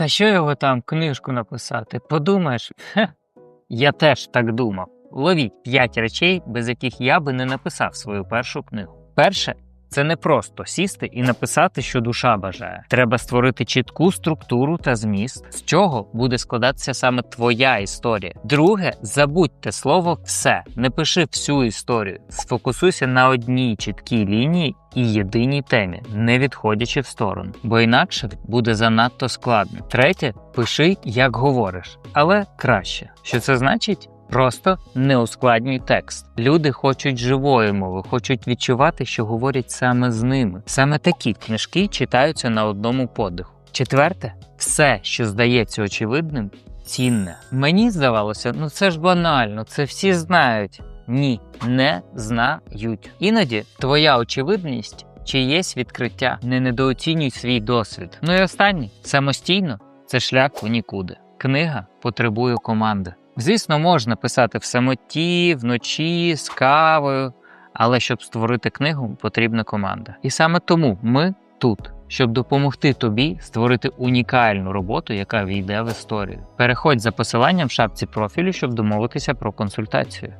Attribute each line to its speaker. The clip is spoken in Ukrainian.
Speaker 1: Та що його там книжку написати? Подумаєш, хе, я теж так думав. Ловіть п'ять речей, без яких я би не написав свою першу книгу. Перше. Це не просто сісти і написати, що душа бажає. Треба створити чітку структуру та зміст, з чого буде складатися саме твоя історія. Друге, забудьте слово все, не пиши всю історію. Сфокусуйся на одній чіткій лінії і єдиній темі, не відходячи в сторону, бо інакше буде занадто складно. Третє, пиши, як говориш, але краще. Що це значить? Просто не ускладнюй текст. Люди хочуть живої мови, хочуть відчувати, що говорять саме з ними. Саме такі книжки читаються на одному подиху. Четверте, все, що здається очевидним, цінне. Мені здавалося, ну це ж банально, це всі знають. Ні, не знають. Іноді твоя очевидність чиєсь відкриття. Не недооцінюй свій досвід. Ну і останнє самостійно це шлях у нікуди. Книга потребує команди. Звісно, можна писати в самоті, вночі, з кавою, але щоб створити книгу, потрібна команда. І саме тому ми тут, щоб допомогти тобі створити унікальну роботу, яка війде в історію. Переходь за посиланням в шапці профілю, щоб домовитися про консультацію.